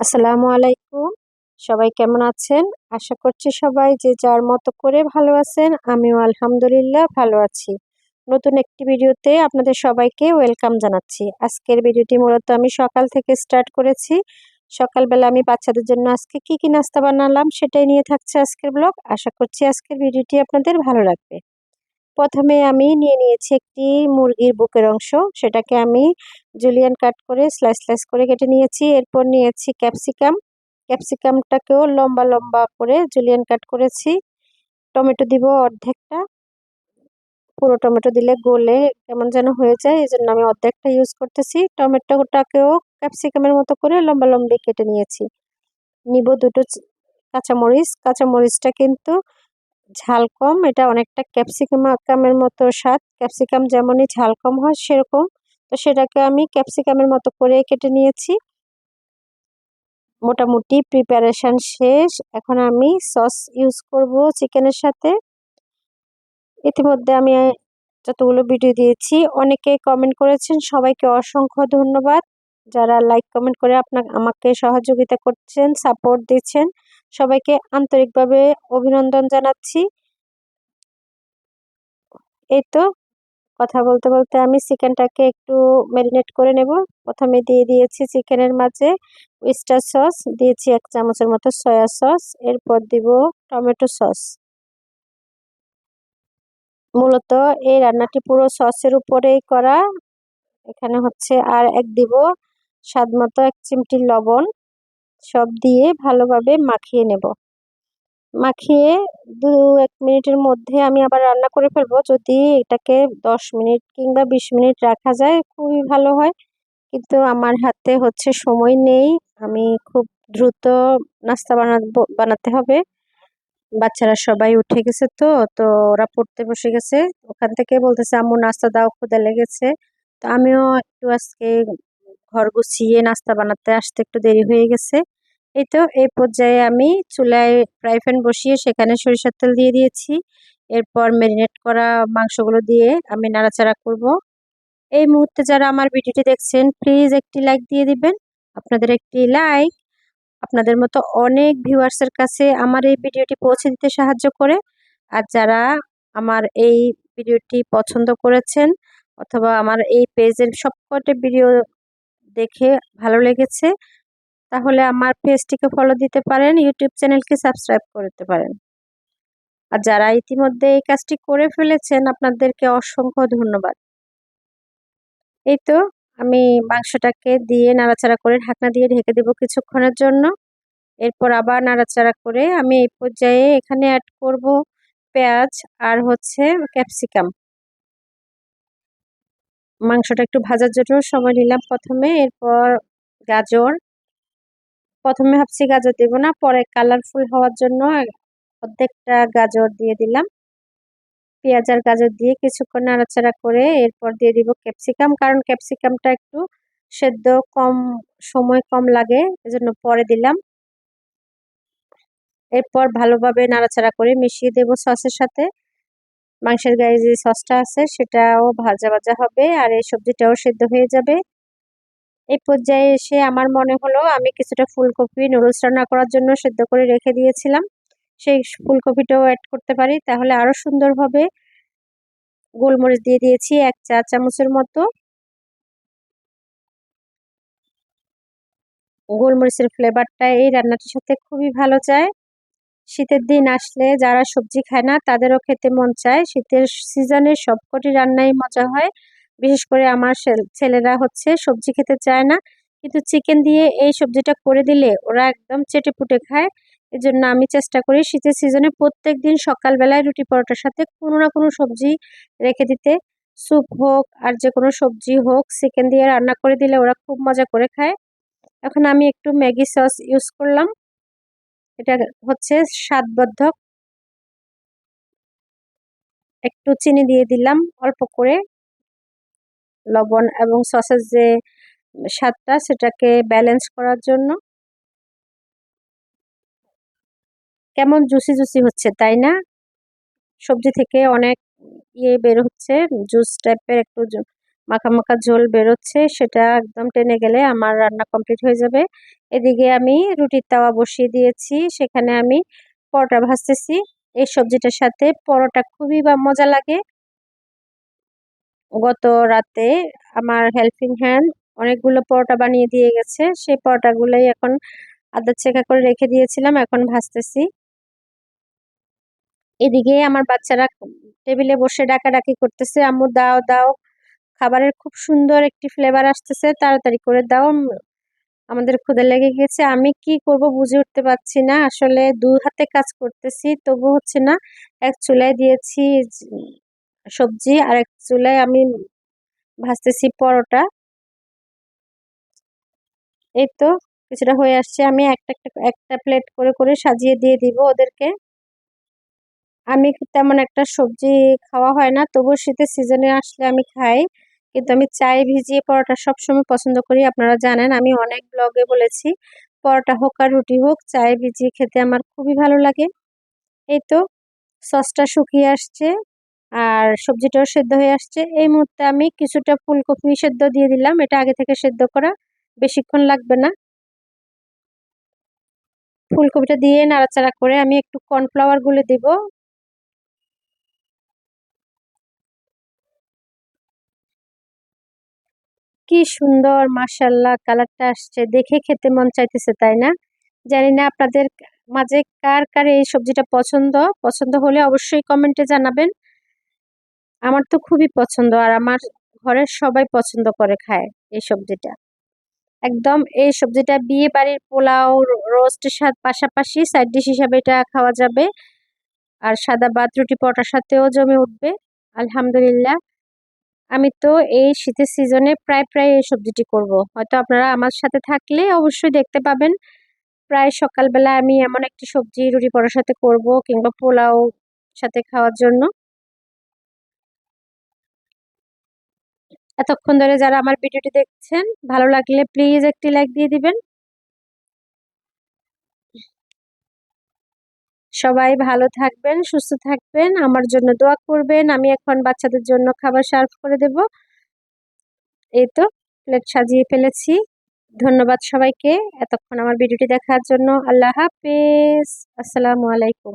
আসসালামু আলাইকুম। সবাই কেমন আছেন? আশা করছি সবাই যে যার মতো করে ভালো আছেন, আমিও আলহামদুলিল্লাহ ভালো আছি। নতুন একটি ভিডিওতে আপনাদের সবাইকে ওয়েলকাম জানাচ্ছি। আজকের ভিডিওটি মূলত আমি সকাল থেকে স্টার্ট করেছি। সকালবেলা আমি বাচ্চাদের জন্য আজকে কি কি নাস্তা বানালাম সেটাই নিয়ে থাকছে আজকের ব্লগ। আশা করছি আজকের ভিডিওটি আপনাদের ভালো লাগবে। প্রথমে আমি নিয়ে নিয়েছি একটি মুরগির বুকের অংশ। সেটাকে আমি জুলিয়ান কাট করে স্লাইস স্লাইস করে কেটে নিয়েছি। এরপর নিয়েছি ক্যাপসিকাম। ক্যাপসিকামটাকেও লম্বা লম্বা করে জুলিয়ান কাট করেছি। টমেটো দিব অর্ধেকটা। পুরো টমেটো দিলে গলে কেমন যেন হয়ে যায় এই জন্য আমি অর্ধেকটা ইউজ করতেছি। টমেটোটাকেও ক্যাপসিকামের মতো করে লম্বা, লম্বি কেটে নিয়েছি। নিব দুটো কাঁচামরিচ। কাঁচামরিচটা কিন্তু ঝাল কম, এটা অনেকটা ক্যাপসিকামের মতো স্বাদ। ক্যাপসিকাম যেমনই ঝাল কম হয় সেরকম। তো সেটাকে আমি ক্যাপসিকামের মতো করে কেটে নিয়েছি। মোটামুটি প্রিপারেশান শেষ। এখন আমি সস ইউজ করব চিকেনের সাথে। ইতিমধ্যে আমি যতগুলো ভিডিও দিয়েছি, অনেকে কমেন্ট করেছেন, সবাইকে অসংখ্য ধন্যবাদ। যারা লাইক কমেন্ট করে আপনার আমাকে সহযোগিতা করছেন সাপোর্ট দিচ্ছেন, সবাইকে আন্তরিকভাবে অভিনন্দন জানাচ্ছি। এই তো, কথা বলতে বলতে আমি চিকেনটাকে একটু ম্যারিনেট করে নেব। প্রথমে দিয়ে দিয়েছি চিকেনের মাঝে উইস্টার সস দিয়েছি এক চামচের মতো সয়া সস এরপর দিব টমেটো সস মূলত এই রান্নাটি পুরো সসের উপরেই করা। এখানে হচ্ছে আর এক দিব স্বাদ মতো এক চিমটি লবণ সব দিয়ে ভালোভাবে মাখিয়ে নেব। মাখিয়ে দু এক মিনিটের মধ্যে আমি আবার রান্না করে ফেলব। যদি এটাকে দশ মিনিট কিংবা বিশ মিনিট রাখা যায়, খুবই ভালো হয়। কিন্তু আমার হাতে হচ্ছে সময় নেই। আমি খুব দ্রুত নাস্তা বানাবো, বানাতে হবে। বাচ্চারা সবাই উঠে গেছে তো তো ওরা পড়তে বসে গেছে। ওখান থেকে বলতেছে, আম্মু, নাস্তা দাও, খুদে লেগেছে। তো আমিও একটু আজকে ঘর গুছিয়ে নাস্তা বানাতে আসতে একটু দেরি হয়ে গেছে। এই তো, এই পর্যায়ে আমি চুলায় ফ্রাই প্যান বসিয়ে সেখানে সরিষার তেল দিয়ে দিয়েছি। এরপর ম্যারিনেট করা মাংসগুলো দিয়ে আমি নাড়াচাড়া করব। এই মুহূর্তে যারা আমার ভিডিওটি দেখছেন, প্লিজ একটি লাইক দিয়ে দিবেন। আপনাদের একটি লাইক আপনাদের মতো অনেক ভিউয়ার্সের কাছে আমার এই ভিডিওটি পৌঁছে দিতে সাহায্য করে। আর যারা আমার এই ভিডিওটি পছন্দ করেছেন অথবা আমার এই পেজের সবকটা ভিডিও দেখে ভালো লেগেছে। তাহলে আমার পেজটিকে ফলো দিতে পারেন ইউটিউব চ্যানেলকে সাবস্ক্রাইব করতে পারেন। আর যারা ইতিমধ্যে এই কাজটি করে ফেলেছেন, আপনাদেরকে অসংখ্য ধন্যবাদ। এই তো, আমি মাংসটাকে দিয়ে নাড়াচাড়া করে ঢাকনা দিয়ে ঢেকে দেবো কিছুক্ষণের জন্য। এরপর আবার নাড়াচাড়া করে আমি এই পর্যায়ে এখানে অ্যাড করব পেঁয়াজ আর হচ্ছে ক্যাপসিকাম মাংসটা একটু ভাজার জন্য সময় নিলাম প্রথমে, এরপর গাজর। প্রথমে ভাবছি গাজর দেবো না, পরে কালারফুল হওয়ার জন্য অর্ধেকটা গাজর দিয়ে দিলাম। পেঁয়াজ আর গাজর দিয়ে কিছুক্ষণ নাড়াচাড়া করে এরপর দিয়ে দিব ক্যাপসিকাম, কারণ ক্যাপসিকামটা একটু সেদ্ধ কম, সময় কম লাগে, এজন্য পরে দিলাম। এরপর ভালোভাবে নাড়াচাড়া করে মিশিয়ে দেব সসের সাথে। মাংসের গায়ে যে সসটা আছে সেটাও ভাজা ভাজা হবে আর এই সবজিটাও সেদ্ধ হয়ে যাবে। এই পর্যায়ে এসে আমার মনে হলো আমি কিছুটা ফুলকপি নুডলস রান্না করার জন্য সেদ্ধ করে রেখে দিয়েছিলাম। সেই ফুলকপিটাও অ্যাড করতে পারি, তাহলে আরও সুন্দর হবে গোলমরিচ দিয়ে দিয়েছি এক চা চামচের মতো। গোলমরিচের ফ্লেভারটা এই রান্নাটির সাথে খুবই ভালো যায়। শীতের দিন আসলে যারা সবজি খায় না, তাদেরও খেতে মন চায়। শীতের সিজনের সবকটি রান্নাই মজা হয়। বিশেষ করে আমার ছেলেরা হচ্ছে সবজি খেতে চায় না। কিন্তু চিকেন দিয়ে এই সবজিটা করে দিলে ওরা একদম চেটে পুটে খায়। এই জন্য আমি চেষ্টা করি শীতের সিজনে প্রত্যেক দিন সকালবেলায় রুটি পরোটার সাথে কোনো না কোনো সবজি রেখে দিতে। স্যুপ হোক আর যে কোনো সবজি হোক চিকেন দিয়ে রান্না করে দিলে ওরা খুব মজা করে খায়। এখন আমি একটু ম্যাগি সস ইউজ করলাম। এটা হচ্ছে স্বাদবর্ধক একটু চিনি দিয়ে দিলাম, অল্প করে। লবণ এবং সসের যে স্বাদটা, সেটাকে ব্যালেন্স করার জন্য। কেমন জুসি জুসি হচ্ছে, তাই না? সবজি থেকে অনেক ইয়ে বের হচ্ছে জুস টাইপের একটু মাখা মাখা ঝোল বেরোচ্ছে, সেটা একদম টেনে গেলে আমার রান্না কমপ্লিট হয়ে যাবে। এদিকে আমি রুটির তাওয়া বসিয়ে দিয়েছি, সেখানে আমি পরোটা ভাজতেছি। এই সবজিটার সাথে পরোটা খুবই বা মজা লাগে। গত রাতে আমার হেল্পিং হ্যান্ড অনেকগুলো পরোটা বানিয়ে দিয়ে গেছে, সেই পরোটাগুলোই এখন আদা চেকা করে রেখে দিয়েছিলাম, এখন ভাজতেছি। এদিকে আমার বাচ্চারা টেবিলে বসে ডাকাডাকি করতেছে, আম্মু, দাও দাও। খাবারের খুব সুন্দর একটি ফ্লেভার আসতেছে, তাড়াতাড়ি করে দাও। আমাদের ক্ষুদে লেগে গেছে। আমি কি করব বুঝে উঠতে পারছি না। আসলে দু হাতে কাজ করতেছি, তবু হচ্ছে না। এক চুলায় দিয়েছি সবজি, আর এক চুলায় আমি ভাজতেছি পরোটা। এই তো কিছুটা হয়ে আসছে। আমি একটা একটা একটা প্লেট করে করে সাজিয়ে দিয়ে দিব ওদেরকে। আমি তেমন একটা সবজি খাওয়া হয় না তবু শীতের সিজনে আসলে আমি খাই। কিন্তু আমি চাই ভিজিয়ে পরোটা সবসময় পছন্দ করি। আপনারা জানেন আমি অনেক ব্লগে বলেছি, পরোটা হোক আর রুটি হোক, চায়ে ভিজিয়ে খেতে আমার খুবই ভালো লাগে। এই তো, সসটা শুকিয়ে আসছে আর সবজিটাও সেদ্ধ হয়ে আসছে। এই মুহূর্তে আমি কিছুটা ফুলকপি সেদ্ধ দিয়ে দিলাম। এটা আগে থেকে সেদ্ধ করা, বেশিক্ষণ লাগবে না। ফুলকপিটা দিয়ে নাড়াচাড়া করে আমি একটু কর্নফ্লাওয়ার গুলে দিব। কি সুন্দর মাসাল্লাহ কালারটা আসছে। দেখে খেতে মন চাইতেছে, তাই না? জানি না আপনাদের মাঝে কার কার এই সবজিটা পছন্দ। পছন্দ হলে অবশ্যই কমেন্টে জানাবেন। আমার তো খুবই পছন্দ আর আমার ঘরের সবাই পছন্দ করে খায় এই সবজিটা। একদম এই সবজিটা বিয়ে বাড়ির পোলাও রোস্টের সাথে পাশাপাশি সাইড ডিশ হিসাবে এটা খাওয়া যাবে। আর সাদা ভাত, রুটি, পরোটার সাথেও জমে উঠবে। আলহামদুলিল্লাহ। আমি তো এই শীতের সিজনে প্রায় প্রায় এই সবজিটি করব। হয়তো আপনারা আমার সাথে থাকলে অবশ্যই দেখতে পাবেন। প্রায় সকালবেলা আমি এমন একটি সবজি রুটি পরার সাথে করব কিংবা পোলাও সাথে খাওয়ার জন্য। এতক্ষণ ধরে যারা আমার ভিডিওটি দেখছেন, ভালো লাগলে প্লিজ একটি লাইক দিয়ে দিবেন। সবাই ভালো থাকবেন, সুস্থ থাকবেন, আমার জন্য দোয়া করবেন। আমি এখন বাচ্চাদের জন্য খাবার সার্ভ করে দেব। এই তো প্লেট সাজিয়ে ফেলেছি। ধন্যবাদ সবাইকে। এতক্ষণ আমার ভিডিওটি দেখার জন্য আল্লাহ হাফেজ। আসসালামু আলাইকুম।